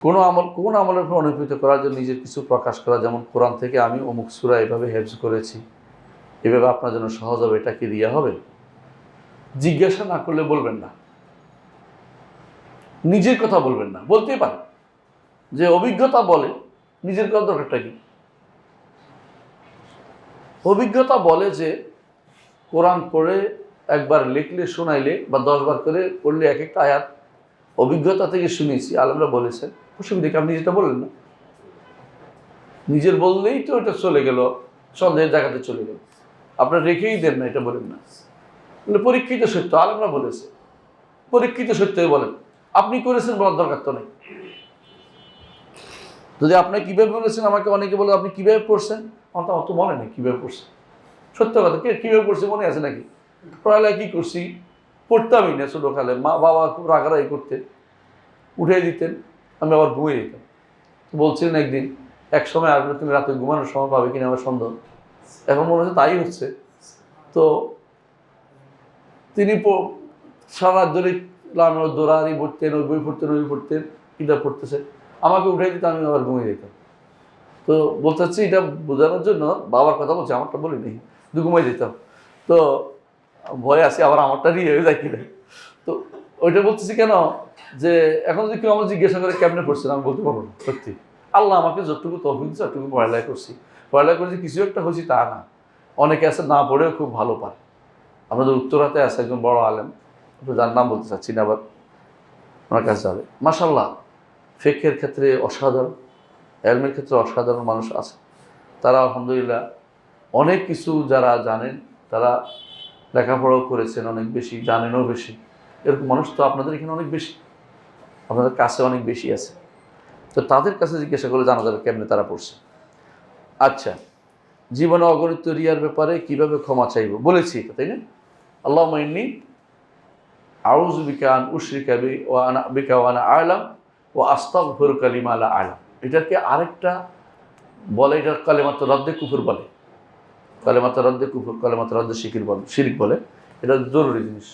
কোনো আমল, কোন আমলের উপর অনুপ্রীত করার জন্য নিজের কিছু প্রকাশ করা, যেমন কোরআন থেকে আমি অমুক সুরা এভাবে হেফজ করেছি, এভাবে আপনার জন্য সহজ হবে, এটা কি রিয়া হবে? জিজ্ঞাসা না করলে বলবেন না। নিজের কথা বলবেন না। বলতেই পারেন। যে অভিজ্ঞতা বলে, নিজের কথা দরকারটা কি? অভিজ্ঞতা বলে যে, কোরআন পড়ে একবার লিখলে, শোনাইলে বা দশবার করে পড়লে এক একটা আয়াত অভিজ্ঞতা থেকে শুনেছি আলমরা বলেছেন অসুবিধা আপনি যেটা বললেন না। নিজের বললেই তো এটা চলে গেল, সন্দেহের জায়গাতে চলে গেল। আপনার রেখেই দেন না, এটা বলেন না। বলে পরীক্ষিত সত্য, আলমরা বলেছে। পরীক্ষিত সত্যই বলেন। আপনি করেছেন বলার দরকার তো নেই। যদি আপনি কীভাবে বলেছেন, আমাকে অনেকে বলে, আপনি কীভাবে পড়ছেন? আমার তো অত মনে নেই কীভাবে পড়ছেন। সত্য কথা, কে কীভাবে পড়ছে মনে আছে নাকি? পড়ালেখা কী করছি? পড়তামই না ছোটোকালে মা বাবা খুব রাগারাগি করতেন। উঠে দিতেন, আমি আবার ঘুমিয়ে যেতাম। তো বলছিলেন একদিন, এক সময় আসবে, তুমি রাতে ঘুমানোর সময় পাবে কিনা আমার সন্দেহ। এখন মনে হচ্ছে তাই হচ্ছে। তো তিনি সারা ধরে লামের দৌড়ানি পড়তেন ওই বই পড়তেন, ওই পড়তেন, কিতাব পড়তেছে। আমাকে উঠে দিতে, আমি আবার ঘুমিয়ে যেতাম। তো বলতে চাচ্ছি, এটা বোঝানোর জন্য বাবার কথা বলছি, আমারটা বলি নেই দু ঘুমাই যেতাম। তো ভয় আসি আবার আমারটা নিয়ে হয়ে যায় কিনা। তো ওইটা বলতেছি কেন? যে এখন যদি কেউ আমার জিজ্ঞাসা করে কেমনে পড়ছেন আমি বলতে পারব না, সত্যি। আল্লাহ আমাকে যতটুকু তহবিল দিচ্ছে ততটুকু পড়ালেখা করছি। পড়ালেখা করেছি, কিছু একটা হয়েছি তা না। অনেকে আছে, না পড়েও খুব ভালো পারে। আমাদের উত্তরাতে আছে, একজন বড় আলেম যার নাম বলতে চাচ্ছি না আবার ওনার কাছে যাবে। মাসাল্লাহ ফেকের ক্ষেত্রে অসাধারণ, এলমের ক্ষেত্রে অসাধারণ মানুষ আছে। তারা আলহামদুলিল্লাহ অনেক কিছু যারা জানেন, তারা লেখাপড়াও করেছেন অনেক বেশি, জানেনও বেশি। এরকম মানুষ তো আপনাদের এখানে অনেক বেশি। আপনাদের কাছে অনেক বেশি আছে। তো তাদের কাছে জিজ্ঞাসা করে জানা যাবে কেমনে তারা পড়ছে। আচ্ছা জীবনে অগণিত রিয়ার ব্যাপারে কীভাবে ক্ষমা চাইব? বলেছি তাই না? আল্লাহ মাইনি আউজ বিকান উশরিকা বি ও আনা, বিকা ওয়ানা আলাম ও আস্তাক ভুর কালিমা আলা আলাম। এটাকে আরেকটা বলে, এটা কালেমাত্র রদ্দে কুফুর বলে। কালেমাত্র রদ্দে কুফুর কালেমাত্র রদ্দে শিকির বলে, শিরিক বলে। এটা জরুরি জিনিস।